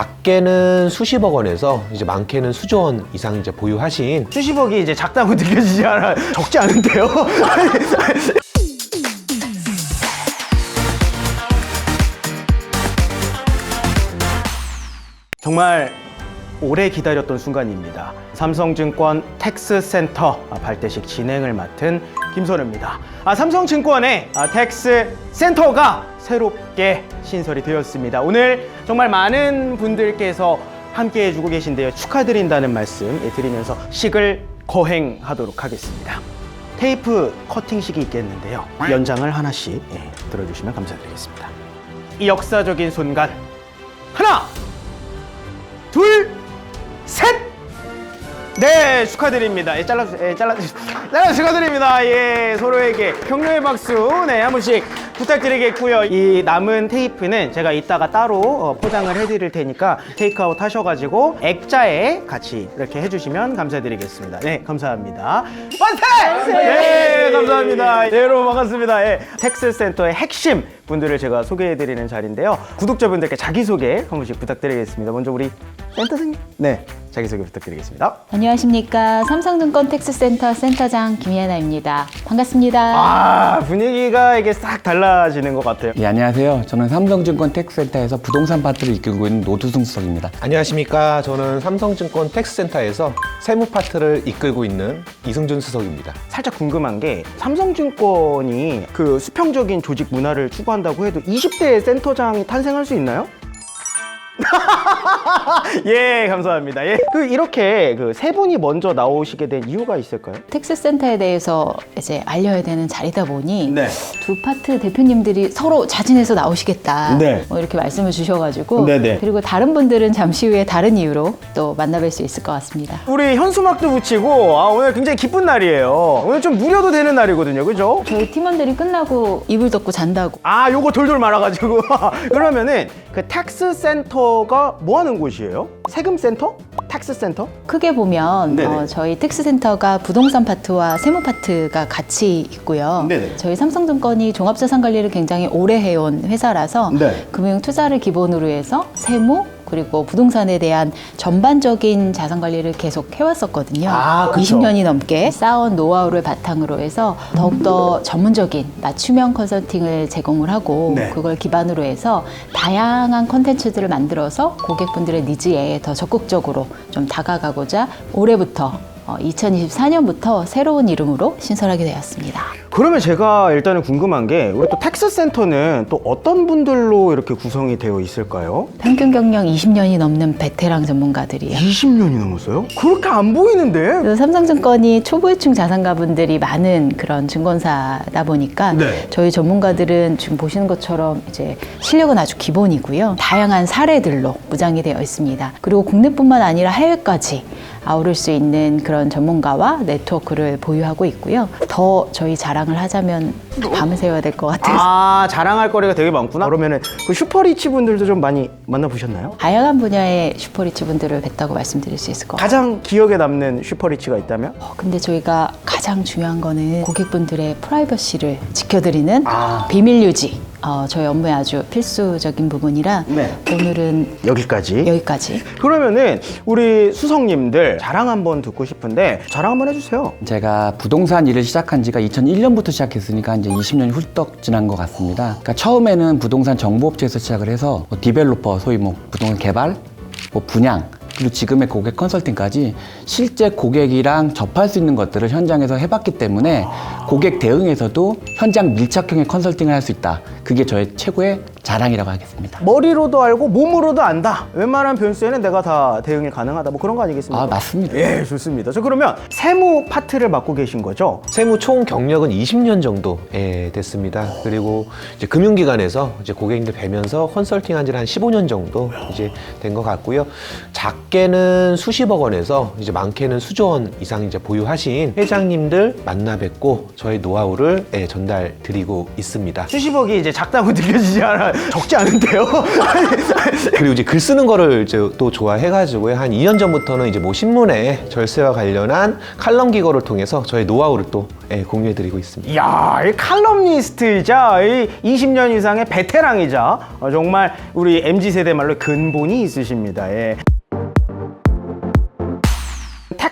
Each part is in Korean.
작게는 수십억 원에서 이제 많게는 수조 원 이상 이제 보유하신 수십억이 이제 작다고 느껴지지 않아 적지 않은데요? 정말 오래 기다렸던 순간입니다. 삼성증권 텍스센터 아, 발대식 진행을 맡은 김선우입니다. 아, 삼성증권의 아, 텍스센터가 새롭게 신설이 되었습니다. 오늘 정말 많은 분들께서 함께 해주고 계신데요. 축하드린다는 말씀 예, 드리면서 식을 거행하도록 하겠습니다. 테이프 커팅식이 있겠는데요. 연장을 하나씩 예, 들어주시면 감사드리겠습니다. 이 역사적인 순간 하나, 네, 축하드립니다. 예, 잘라주세요. 예, 잘라주세요. 잘라 축하드립니다. 예, 서로에게 격려의 박수, 네, 한 분씩 부탁드리겠고요. 이 남은 테이프는 제가 이따가 따로 어, 포장을 해드릴 테니까 테이크아웃 하셔가지고 액자에 같이 이렇게 해주시면 감사드리겠습니다. 네, 감사합니다. 만세! 네, 감사합니다. 네, 여러분 반갑습니다. 예, 텍스 센터의 핵심 분들을 제가 소개해드리는 자리인데요. 구독자분들께 자기소개 한 번씩 부탁드리겠습니다. 먼저 우리 센터장님. 네, 자기소개 부탁드리겠습니다. 안녕하십니까. 삼성증권 텍스센터 센터장 김예나입니다. 반갑습니다. 아, 분위기가 이게 싹 달라지는 것 같아요. 예, 안녕하세요. 저는 삼성증권 텍센터에서 부동산 파트를 이끌고 있는 노두승 수석입니다. 안녕하십니까 저는 삼성증권 텍스센터에서 세무 파트를 이끌고 있는 이승준 수석입니다 살짝 궁금한 게 삼성증권이 그 수평적인 조직 문화를 추구한다고 해도 20대 센터장이 탄생할 수 있나요? 예, 감사합니다. 예. 그 이렇게 그 세 분이 먼저 나오시게 된 이유가 있을까요? 텍스센터에 대해서 이제 알려야 되는 자리다 보니 네. 두 파트 대표님들이 서로 자진해서 나오시겠다. 네. 뭐 이렇게 말씀을 주셔가지고 네네. 그리고 다른 분들은 잠시 후에 다른 이유로 또 만나뵐 수 있을 것 같습니다. 우리 현수막도 붙이고 아, 오늘 굉장히 기쁜 날이에요. 오늘 좀 무려도 되는 날이거든요. 그죠? 저희 팀원들이 끝나고 이불 덮고 잔다고. 아, 요거 돌돌 말아가지고. 그러면은 그 텍스 센터 가 뭐 하는 곳이에요? 세금 센터? 텍스 센터? 크게 보면 네네. 어, 저희 텍스 센터가 부동산 파트와 세무 파트가 같이 있고요. 네네. 저희 삼성증권이 종합자산 관리를 굉장히 오래 해온 회사라서 네. 금융 투자를 기본으로 해서 세무 그리고 부동산에 대한 전반적인 자산 관리를 계속 해왔었거든요. 아, 그쵸. 20년이 넘게 쌓아온 노하우를 바탕으로 해서 더욱더 전문적인 맞춤형 컨설팅을 제공을 하고 네. 그걸 기반으로 해서 다양한 컨텐츠들을 만들어서 고객분들의 니즈에 더 적극적으로 좀 다가가고자 올해부터 2024년부터 새로운 이름으로 신설하게 되었습니다. 그러면 제가 일단은 궁금한 게 우리 또 텍스 센터는 또 어떤 분들로 이렇게 구성이 되어 있을까요? 평균 경력 20년이 넘는 베테랑 전문가들이요. 20년이 넘었어요? 그렇게 안 보이는데? 삼성증권이 초보유층 자산가분들이 많은 그런 증권사다 보니까 네. 저희 전문가들은 지금 보시는 것처럼 이제 실력은 아주 기본이고요. 다양한 사례들로 무장이 되어 있습니다. 그리고 국내뿐만 아니라 해외까지 아우를 수 있는 그런 전문가와 네트워크를 보유하고 있고요. 더 저희 자랑을 하자면 밤을 새워야 될 것 같아서 아, 자랑할 거리가 되게 많구나. 그러면은 그 슈퍼리치 분들도 좀 많이 만나보셨나요? 다양한 분야의 슈퍼리치 분들을 뵀다고 말씀드릴 수 있을 것 같아요. 가장 기억에 남는 슈퍼리치가 있다면? 어, 근데 저희가 가장 중요한 거는 고객분들의 프라이버시를 지켜드리는 아. 비밀 유지. 어, 저희 업무에 아주 필수적인 부분이라 네. 오늘은 여기까지. 여기까지. 그러면은 우리 수석님들 자랑 한번 듣고 싶은데 자랑 한번 해주세요. 제가 부동산 일을 시작한 지가 2001년부터 시작했으니까 이제 20년이 훌떡 지난 것 같습니다. 그러니까 처음에는 부동산 정보업체에서 시작을 해서 뭐 디벨로퍼, 소위 뭐 부동산 개발, 뭐 분양, 그리고 지금의 고객 컨설팅까지 실제 고객이랑 접할 수 있는 것들을 현장에서 해봤기 때문에 고객 대응에서도 현장 밀착형의 컨설팅을 할 수 있다. 그게 저의 최고의 자랑이라고 하겠습니다. 머리로도 알고 몸으로도 안다. 웬만한 변수에는 내가 다 대응이 가능하다. 뭐 그런 거 아니겠습니까? 아, 맞습니다. 예, 좋습니다. 저 그러면 세무 파트를 맡고 계신 거죠? 세무 총 경력은 20년 정도 예, 됐습니다 그리고 이제 금융기관에서 이제 고객님들 뵈면서 컨설팅 한 지는 한 15년 정도 이제 된 것 같고요 작게는 수십억 원에서 이제 많게는 수조 원 이상 이제 보유하신 회장님들 만나 뵙고 저희 노하우를 예, 전달 드리고 있습니다 수십억이 이제 작다고 느껴지지 않아 적지 않은데요? 그리고 이제 글 쓰는 거를 이제 또 좋아해가지고 한 2년 전부터는 이제 뭐 신문에 절세와 관련한 칼럼 기고를 통해서 저의 노하우를 또 예, 공유해드리고 있습니다. 이야, 이 칼럼니스트이자 이 20년 이상의 베테랑이자 어, 정말 우리 MZ 세대 말로 근본이 있으십니다. 예.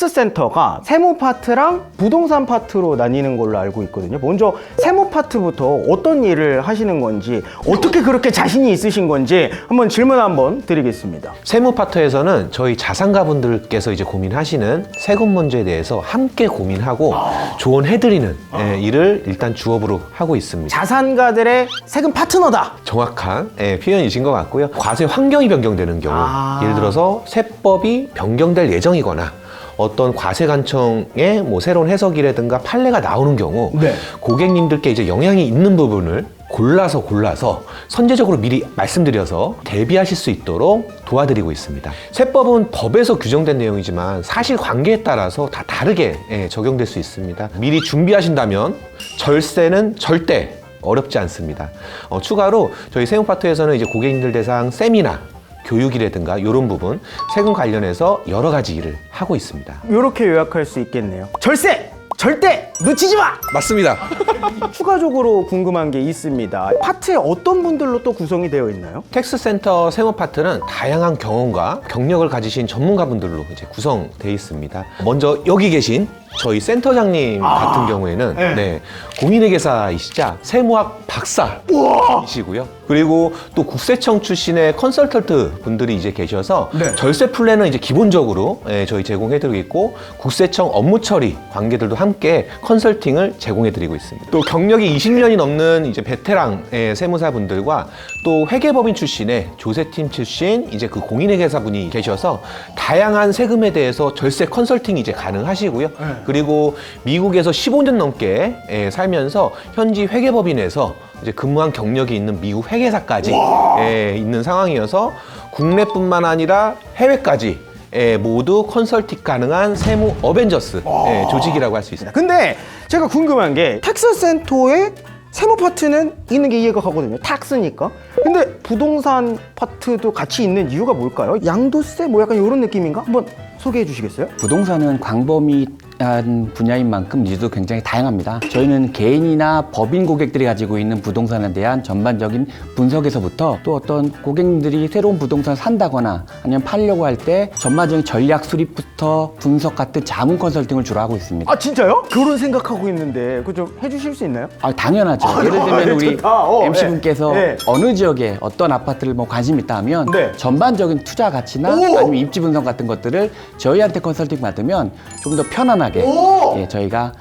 텍스 센터가 세무 파트랑 부동산 파트로 나뉘는 걸로 알고 있거든요. 먼저 세무 파트부터 어떤 일을 하시는 건지 어떻게 그렇게 자신이 있으신 건지 한번 질문 한번 드리겠습니다. 세무 파트에서는 저희 자산가분들께서 이제 고민하시는 세금 문제에 대해서 함께 고민하고 조언해드리는 예, 일을 일단 주업으로 하고 있습니다. 자산가들의 세금 파트너다. 정확한 예, 표현이신 것 같고요. 과세 환경이 변경되는 경우, 아. 예를 들어서 세법이 변경될 예정이거나 어떤 과세관청의 뭐 새로운 해석이라든가 판례가 나오는 경우 네. 고객님들께 이제 영향이 있는 부분을 골라서 골라서 선제적으로 미리 말씀드려서 대비하실 수 있도록 도와드리고 있습니다. 세법은 법에서 규정된 내용이지만 사실 관계에 따라서 다 다르게 예, 적용될 수 있습니다. 미리 준비하신다면 절세는 절대 어렵지 않습니다. 어, 추가로 저희 세무 파트에서는 이제 고객님들 대상 세미나 교육이라든가 이런 부분 세금 관련해서 여러 가지 일을 하고 있습니다. 이렇게 요약할 수 있겠네요. 절세! 절대 놓치지 마! 맞습니다. 추가적으로 궁금한 게 있습니다. 파트에 어떤 분들로 또 구성이 되어 있나요? 텍스센터 세무 파트는 다양한 경험과 경력을 가지신 전문가분들로 이제 구성되어 있습니다. 먼저 여기 계신 저희 센터장님 같은 경우에는 네. 네, 공인회계사이시자 세무학 박사이시고요. 그리고 또 국세청 출신의 컨설턴트 분들이 이제 계셔서 네. 절세 플랜은 이제 기본적으로 예, 저희 제공해드리고 있고 국세청 업무 처리 관계들도 함께 컨설팅을 제공해드리고 있습니다. 또 경력이 20년이 넘는 이제 베테랑 의 세무사분들과 또 회계법인 출신의 조세팀 출신 이제 그 공인회계사분이 계셔서 다양한 세금에 대해서 절세 컨설팅이 이제 가능하시고요. 그리고 미국에서 15년 넘게 예, 살면서 현지 회계법인에서 이제 근무한 경력이 있는 미국 회계사까지 예, 있는 상황이어서 국내뿐만 아니라 해외까지 예, 모두 컨설팅 가능한 세무 어벤져스 예, 조직이라고 할 수 있습니다. 근데 제가 궁금한 게 텍스 센터의 세무 파트는 있는 게 이해가 가거든요. 탁스니까. 근데 부동산 파트도 같이 있는 이유가 뭘까요? 양도세 뭐 약간 이런 느낌인가? 한번 소개해 주시겠어요? 부동산은 광범위 한 분야인 만큼 니즈도 굉장히 다양합니다. 저희는 개인이나 법인 고객들이 가지고 있는 부동산에 대한 전반적인 분석에서부터 또 어떤 고객님들이 새로운 부동산 산다거나 아니면 팔려고 할 때 전반적인 전략 수립부터 분석 같은 자문 컨설팅을 주로 하고 있습니다. 아 진짜요? 그런 생각하고 있는데 그거 좀 해주실 수 있나요? 아, 당연하죠. 아, 예를 들면 네, 우리 좋다. 어, MC 네. 분께서 네. 어느 지역에 어떤 아파트를 뭐 관심 있다 하면 네. 전반적인 투자 가치나 오! 아니면 입지 분석 같은 것들을 저희한테 컨설팅 받으면 좀 더 편안하게 오! 예, 저희가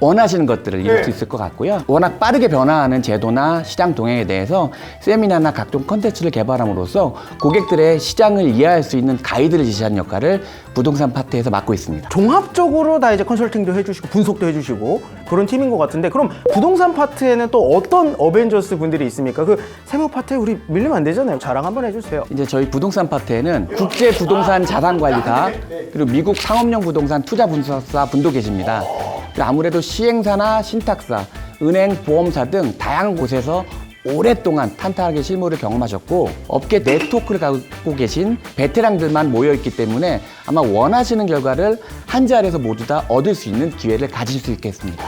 원하시는 것들을 이룰 네. 수 있을 것 같고요. 워낙 빠르게 변화하는 제도나 시장 동향에 대해서 세미나나 각종 컨텐츠를 개발함으로써 고객들의 시장을 이해할 수 있는 가이드를 제시하는 역할을 부동산 파트에서 맡고 있습니다. 종합적으로 다 이제 컨설팅도 해주시고 분석도 해주시고 그런 팀인 것 같은데 그럼 부동산 파트에는 또 어떤 어벤져스 분들이 있습니까? 그 세무 파트에 우리 밀리면 안 되잖아요. 자랑 한번 해주세요. 이제 저희 부동산 파트에는 국제 부동산 자산 관리사 그리고 미국 상업용 부동산 투자 분석사 분도 계십니다. 아무래도 시행사나 신탁사, 은행, 보험사 등 다양한 곳에서 오랫동안 탄탄하게 실무를 경험하셨고 업계 네트워크를 갖고 계신 베테랑들만 모여 있기 때문에 아마 원하시는 결과를 한 자리에서 모두 다 얻을 수 있는 기회를 가질 수 있겠습니다.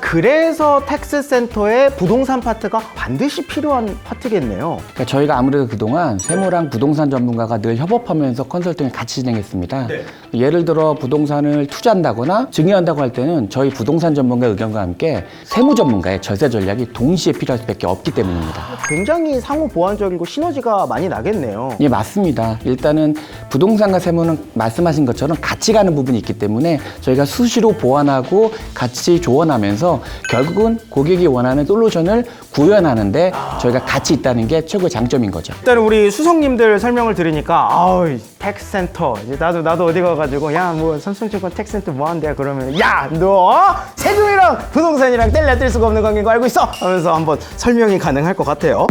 그래서 텍스 센터에 부동산 파트가 반드시 필요한 파트겠네요. 그러니까 저희가 아무래도 그동안 세무랑 부동산 전문가가 늘 협업하면서 컨설팅을 같이 진행했습니다. 예를 들어 부동산을 투자한다거나 증여한다고 할 때는 저희 부동산 전문가 의견과 함께 세무 전문가의 절세 전략이 동시에 필요할 수밖에 없기 때문입니다. 굉장히 상호 보완적이고 시너지가 많이 나겠네요. 예, 맞습니다. 일단은 부동산과 세무는 말씀하신 것처럼 같이 가는 부분이 있기 때문에 저희가 수시로 보완하고 같이 조언하면서 결국은 고객이 원하는 솔루션을 구현하는데 저희가 같이 있다는 게 최고의 장점인 거죠. 일단 우리 수석님들 설명을 들으니까 아우 텍스 센터 이제 나도 나도 어디 가가지고 야 뭐 삼성증권 텍스 센터 뭐 한대 그러면 야 너 세금이랑 부동산이랑 뗄래야 뗄 수가 없는 관계인 거 알고 있어 하면서 한번 설명이 가능할 것 같아요.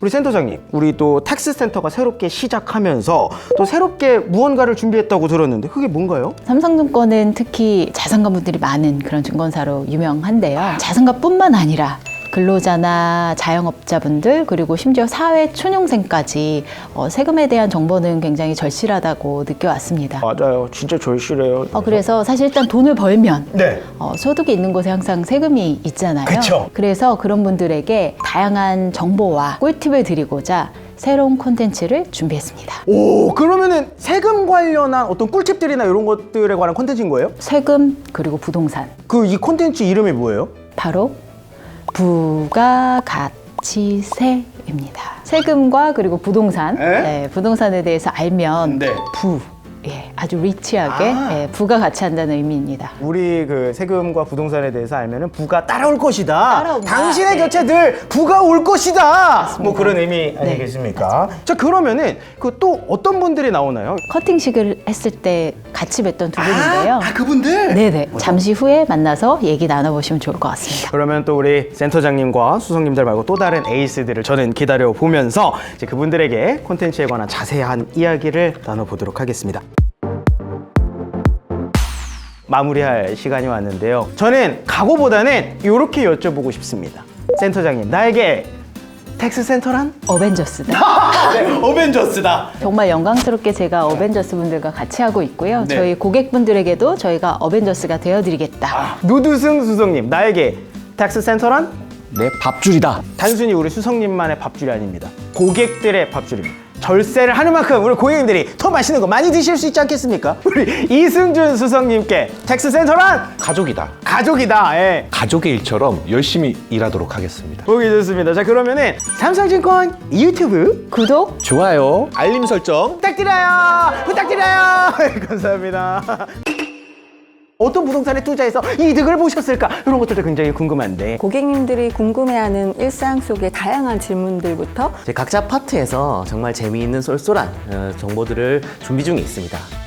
우리 센터장님, 우리 또 텍스 센터가 새롭게 시작하면서 또 새롭게 무언가를 준비했다고 들었는데 그게 뭔가요? 삼성증권은 특히 자산가분들이 많은 그런 증권사로 유명한데요. 자산가뿐만 아니라 근로자나 자영업자분들 그리고 심지어 사회 초년생까지 어, 세금에 대한 정보는 굉장히 절실하다고 느껴왔습니다. 맞아요. 진짜 절실해요. 어, 그래서 사실 일단 돈을 벌면 네. 어, 소득이 있는 곳에 항상 세금이 있잖아요. 그쵸. 그래서 그런 분들에게 다양한 정보와 꿀팁을 드리고자 새로운 콘텐츠를 준비했습니다. 오, 그러면은 세금 관련한 어떤 꿀팁들이나 이런 것들에 관한 콘텐츠인 거예요? 세금 그리고 부동산 그 이 콘텐츠 이름이 뭐예요? 바로 부가가치세입니다. 세금과 그리고 부동산, 에? 네, 부동산에 대해서 알면 네. 부, 예, 아주 리치하게 아. 예, 부가가치한다는 의미입니다. 우리 그 세금과 부동산에 대해서 알면은 부가 따라올 것이다. 따라온다. 당신의 네. 곁에 늘 부가 올 것이다. 뭐 그런 의미 네. 아니겠습니까? 자 그러면은 그 또 어떤 분들이 나오나요? 커팅식을 했을 때 같이 뵀던 두 분인데요. 아, 그분들. 네네. 잠시 후에 만나서 얘기 나눠보시면 좋을 것 같습니다. 그러면 또 우리 센터장님과 수석님들 말고 또 다른 에이스들을 저는 기다려 보면서 이제 그분들에게 콘텐츠에 관한 자세한 이야기를 나눠보도록 하겠습니다. 마무리할 시간이 왔는데요. 저는 각오보다는 이렇게 여쭤보고 싶습니다. 센터장님, 나에게 텍스 센터란? 어벤져스다. 네, 어벤져스다. 정말 영광스럽게 제가 어벤져스 분들과 같이 하고 있고요. 네. 저희 고객분들에게도 저희가 어벤져스 되어드리겠다. 노두승 수석님, 나에게 텍스 센터란? 네, 밥줄이다. 단순히 우리 수석님만의 밥줄이 아닙니다. 고객들의 밥줄입니다. 절세를 하는 만큼 우리 고객님들이 더 맛있는 거 많이 드실 수 있지 않겠습니까? 우리 이승준 수석님께 텍스 센터란 가족이다. 가족이다. 예. 가족의 일처럼 열심히 일하도록 하겠습니다. 보기 좋습니다. 자 그러면은 삼성증권 유튜브 구독, 좋아요. 알림 설정 부탁드려요. 부탁드려요. 감사합니다. 어떤 부동산에 투자해서 이득을 보셨을까? 이런 것들도 굉장히 궁금한데 고객님들이 궁금해하는 일상 속의 다양한 질문들부터 제 각자 파트에서 정말 재미있는 쏠쏠한 어, 정보들을 준비 중에 있습니다.